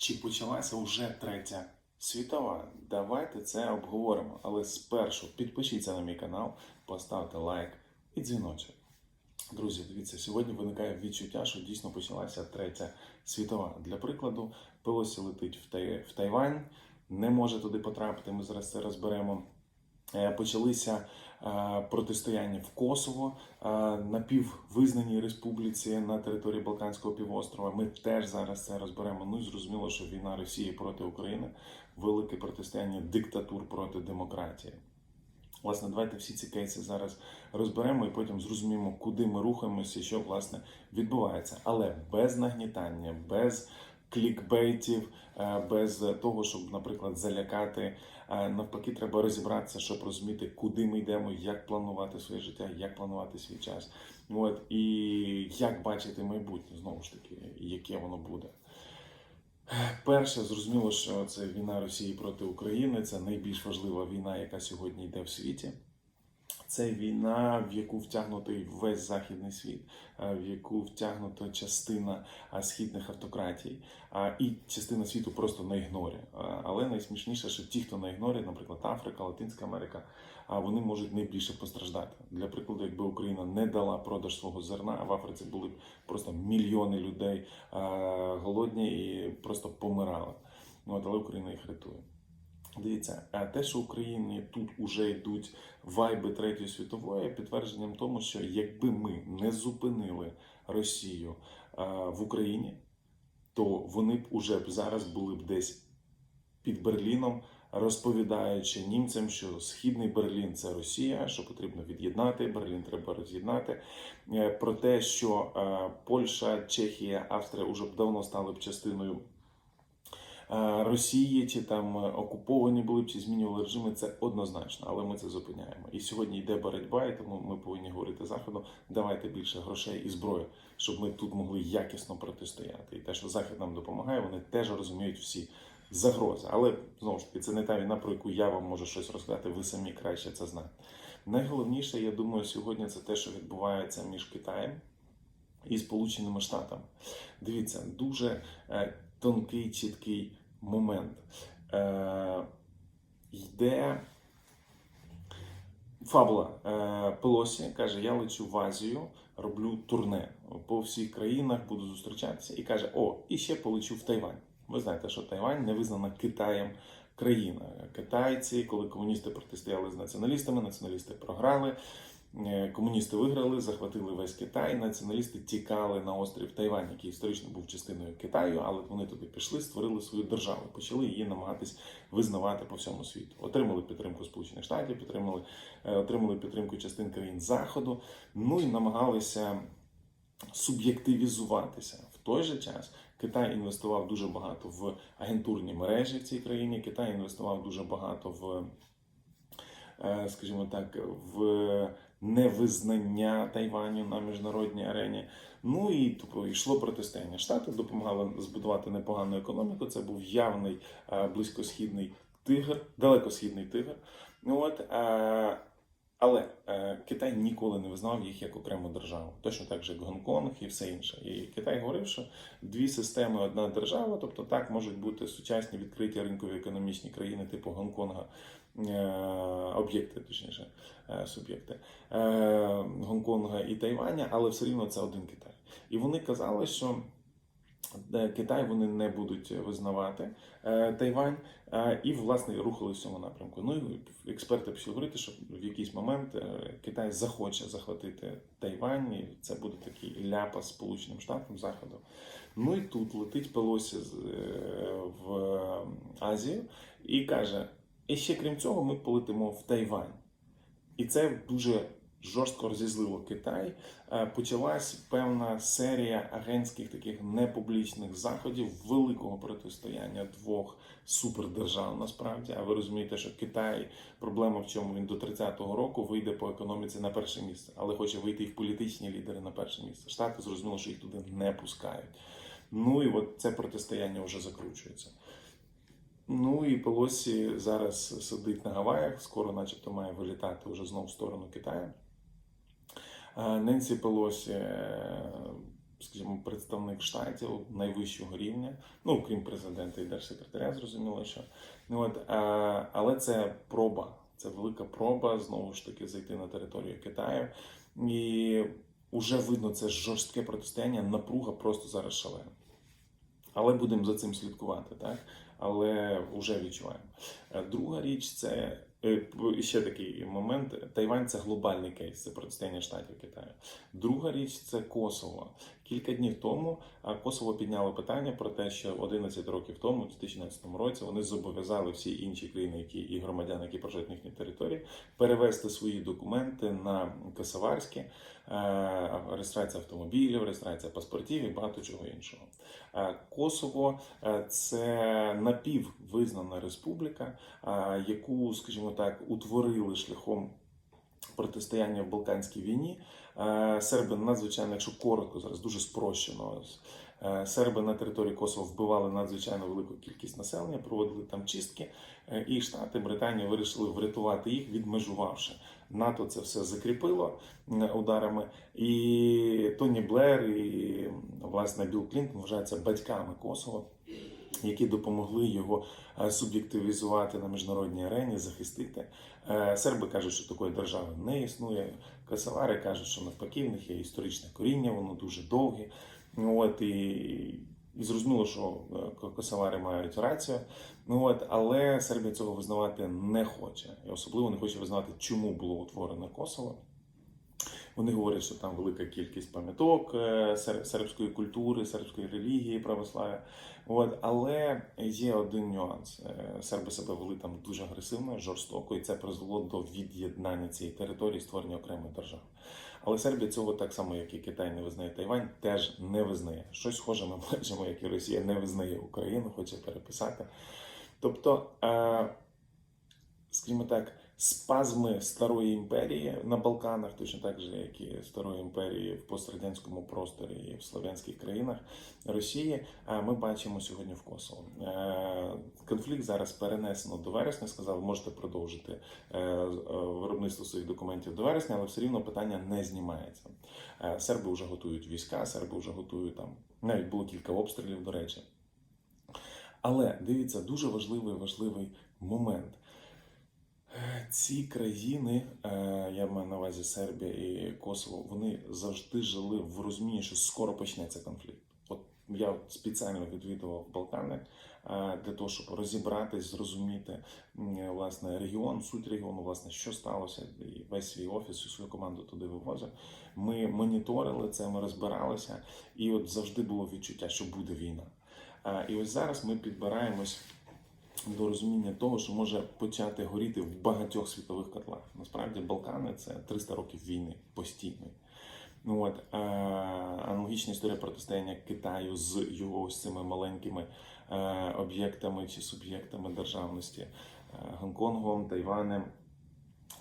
Чи почалася вже третя світова? Давайте це обговоримо. Але спершу підпишіться на мій канал, поставте лайк і дзвіночок. Друзі, дивіться, сьогодні виникає відчуття, що дійсно почалася третя світова. Для прикладу, Пелосі летить в, Тайвань, не може туди потрапити. Ми зараз це розберемо. Е, Почалися е, протистояння в Косово, е, напіввизнаній республіці на території Балканського півострова. Ми теж зараз це розберемо. Ну і зрозуміло, що війна Росії проти України, велике протистояння диктатур проти демократії. Власне, давайте всі ці кейси зараз розберемо і потім зрозуміємо, куди ми рухаємося що власне відбувається. Але без нагнітання, без клікбейтів, без того, щоб, наприклад, залякати. Навпаки, треба розібратися, щоб розуміти, куди ми йдемо, як планувати своє життя, як планувати свій час. От і як бачити майбутнє, знову ж таки, яке воно буде. Перше, зрозуміло, що це війна Росії проти України. Це найбільш важлива війна, яка сьогодні йде в світі. Це війна, в яку втягнутий весь західний світ, е, в яку втягнута частина е, східних автократій, а, і частина світу просто на ігнорі. Е, Але найсмішніше, що ті, хто на ігнорі, наприклад, Африка, Латинська Америка, а вони можуть найбільше постраждати. Для прикладу, якби Україна не дала продаж свого зерна, в Африці були б просто мільйони людей е, голодні і просто помирали. Ну, але Україна їх рятує. Дивіться, а те, що Україні тут уже йдуть вайби Третьої світової, підтвердженням тому, що якби ми не зупинили Росію е, в Україні, то вони б уже б зараз були б десь під Берліном, розповідаючи німцям, що східний Берлін це Росія, що потрібно від'єднати, Берлін треба роз'єднати. Е, Про те, що е, Польща, Чехія, Австрія вже б давно стали б частиною. Росії чи там е, окуповані були б чи змінювали режими, це однозначно, але ми це зупиняємо. І сьогодні йде боротьба, і тому ми повинні говорити заходу. Давайте більше грошей і зброї, щоб ми тут могли якісно протистояти. І те, що захід нам допомагає, вони теж розуміють всі загрози. Але знову ж таки, це не та війна, про яку я вам можу щось розказати. Ви самі краще це знаєте. Найголовніше, я думаю, сьогодні це те, що відбувається між Китаєм і Сполученими Штатами. Дивіться, дуже е, тонкий, чіткий момент. Е, йде фабула е, Пелосі каже: Я лечу в Азію, роблю турне по всіх країнах, буду зустрічатися, і каже: О, і ще полечу в Тайвань. Ви знаєте, що Тайвань не визнана Китаєм країна. Китайці, коли комуністи протистояли з націоналістами, націоналісти програли. Е, Комуністи виграли, захватили весь Китай. Націоналісти тікали на острів Тайвань, який історично був частиною Китаю, але вони туди пішли, створили свою державу, почали її намагатись визнавати по всьому світу. Отримали підтримку Сполучених Штатів, підтримали, е, отримали підтримку частин країн Заходу. Ну і намагалися суб'єктивізуватися в той же час. Китай інвестував дуже багато в агентурні мережі в цій країні. Китай інвестував дуже багато в, е, скажімо так, в невизнання Тайваню на міжнародній арені. Ну і тобто, йшло протистояння. Штати допомагали збудувати непогану економіку. Це був явний е, близькосхідний тигр, далекосхідний тигр. От е, але е, Китай ніколи не визнав їх як окрему державу, точно так же як Гонконг і все інше. І Китай говорив, що дві системи, одна держава, тобто так можуть бути сучасні відкриті ринкові економічні країни, типу Гонконга, е, об'єкти, точніше, е, суб'єкти е, Гонконга і Тайваня, але все рівно це один Китай. І вони казали, що Китай вони не будуть визнавати е, Тайвань, е, і власне рухали в цьому напрямку. Ну і експерти пішли говорити, що в якийсь момент е, Китай захоче захватити Тайвань, і це буде такий ляпас Сполученим Штатам Заходу. Ну і тут летить Пелосі е, в Азію і каже: і ще крім цього, ми полетимо в Тайвань. І це дуже жорстко розізлило Китай. Е, Почалась певна серія агентських таких непублічних заходів великого протистояння двох супердержав. Насправді, а ви розумієте, що Китай проблема в чому він до 30-го року вийде по економіці на перше місце, але хоче вийти і в політичні лідери на перше місце. Штати зрозуміло, що їх туди не пускають. Ну і от це протистояння вже закручується. Ну і Пелосі зараз сидить на Гаваях, скоро, начебто, має вилітати вже знову в сторону Китаю. Ненсі Пелосі е, скажімо, представник штатів найвищого рівня, ну крім президента і держсекретаря, зрозуміло, що ну от е, але це проба, це велика проба знову ж таки зайти на територію Китаю, і вже видно це жорстке протистояння, напруга просто зараз шалена. Але будемо за цим слідкувати, так? Але вже відчуваємо. Е, Друга річ це е, ще такий момент. Тайвань це глобальний кейс, це протистояння штатів Китаю. Друга річ це Косово. Кілька днів тому Косово підняло питання про те, що 11 років тому, у 2014 році, вони зобов'язали всі інші країни, які і громадяни, які проживають на їхній території, перевести свої документи на косоварські, е, реєстрація автомобілів, реєстрація паспортів і багато чого іншого. Е, Косово це напіввизнана республіка, яку, скажімо так, утворили шляхом протистояння в Балканській війні. Е, Серби надзвичайно, якщо коротко, зараз дуже спрощено. е, Серби на території Косово вбивали надзвичайно велику кількість населення, проводили там чистки, е, і Штати Британія вирішили врятувати їх, відмежувавши. НАТО це все закріпило ударами. І Тоні Блер і власне Білл Клінтон вважаються батьками Косово, які допомогли його е, суб'єктивізувати на міжнародній арені, захистити. Е, Серби кажуть, що такої держави не існує. Косовари кажуть, що навпаки, в них є історичне коріння, воно дуже довге. От, і, і зрозуміло, що е, косовари мають рацію. Ну, от, але Сербія цього визнавати не хоче. І особливо не хоче визнавати, чому було утворено Косово. Вони говорять, що там велика кількість пам'яток е, сербської культури, сербської релігії, православ'я. От, але є один нюанс. Е, Серби себе вели там дуже агресивно, жорстоко, і це призвело до від'єднання цієї території, створення окремої держави. Але Сербія цього так само, як і Китай не визнає Тайвань, теж не визнає. Щось схоже ми бачимо, як і Росія не визнає Україну, хоче переписати. Тобто, е, скажімо так, спазми старої імперії на Балканах, точно так же, як і старої імперії в пострадянському просторі і в слов'янських країнах Росії, е, ми бачимо сьогодні в Косово. Е, Конфлікт зараз перенесено до вересня. Сказали, можете продовжити е, виробництво своїх документів до вересня, але все рівно питання не знімається. Серби вже готують війська, серби вже готують там. Навіть було кілька обстрілів, до речі. Але дивіться, дуже важливий важливий момент. Ці країни, е, я маю на увазі Сербія і Косово, вони завжди жили в розумінні, що скоро почнеться конфлікт. От я спеціально відвідував Балкани е, для того, щоб розібратись, зрозуміти власне регіон, суть регіону, власне, що сталося, і весь свій офіс, всю свою команду туди вивозив. Ми моніторили це, ми розбиралися, і от завжди було відчуття, що буде війна. Е, І ось зараз ми підбираємось до розуміння того, що може почати горіти в багатьох світових котлах. Насправді Балкани це 300 років війни постійної. Ну от е, аналогічна історія протистояння Китаю з його ось цими маленькими е, об'єктами чи суб'єктами державності, е, Гонконгом, Тайванем,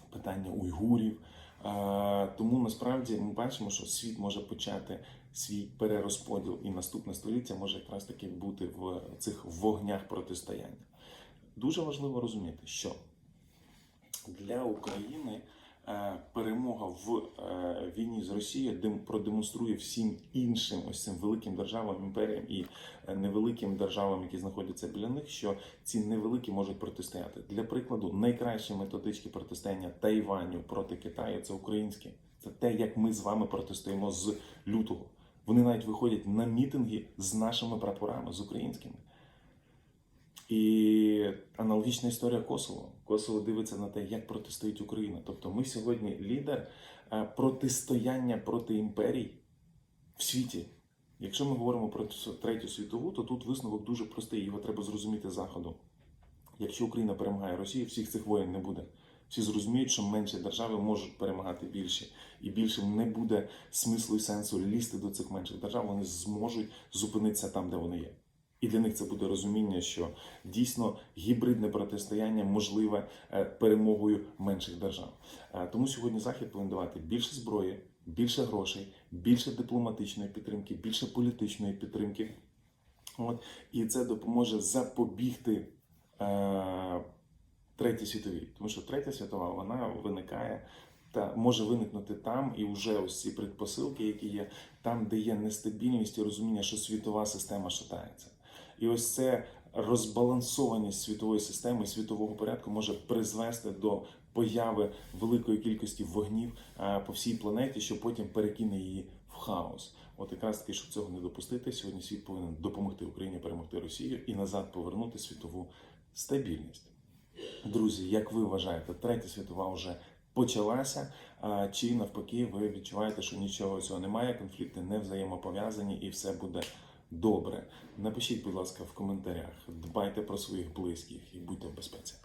питання уйгурів. Е, тому насправді ми бачимо, що світ може почати свій перерозподіл, і наступне століття може якраз таки бути в цих вогнях протистояння. Дуже важливо розуміти, що для України е, перемога в е, війні з Росією дем- продемонструє всім іншим ось цим великим державам, імперіям і е, невеликим державам, які знаходяться біля них, що ці невеликі можуть протистояти. Для прикладу, найкращі методички протистояння Тайваню проти Китаю це українські. Це те, як ми з вами протистоїмо з лютого. Вони навіть виходять на мітинги з нашими прапорами, з українськими. І аналогічна історія Косово. Косово дивиться на те, як протистоїть Україна. Тобто ми сьогодні лідер е, протистояння проти імперій в світі. Якщо ми говоримо про третю світову, то тут висновок дуже простий, його треба зрозуміти заходу. Якщо Україна перемагає Росію, всіх цих воєн не буде. Всі зрозуміють, що менші держави можуть перемагати більші, і більше не буде смислу і сенсу лізти до цих менших держав. Вони зможуть зупинитися там, де вони є. І для них це буде розуміння, що дійсно гібридне протистояння можливе е, перемогою менших держав. Е, Тому сьогодні Захід повинен давати більше зброї, більше грошей, більше дипломатичної підтримки, більше політичної підтримки. От і це допоможе запобігти е, третій світовій, тому що третя світова вона виникає та може виникнути там, і вже ось ці предпосилки, які є, там, де є нестабільність і розуміння, що світова система шатається. І ось це розбалансованість світової системи світового порядку може призвести до появи великої кількості вогнів е, по всій планеті, що потім перекине її в хаос. От якраз таки, щоб цього не допустити, сьогодні світ повинен допомогти Україні перемогти Росію і назад повернути світову стабільність. Друзі, як ви вважаєте, третя світова вже почалася? А, Чи навпаки, ви відчуваєте, що нічого цього немає, конфлікти не взаємопов'язані і все буде добре? Напишіть, будь ласка, в коментарях. Дбайте про своїх близьких і будьте в безпеці.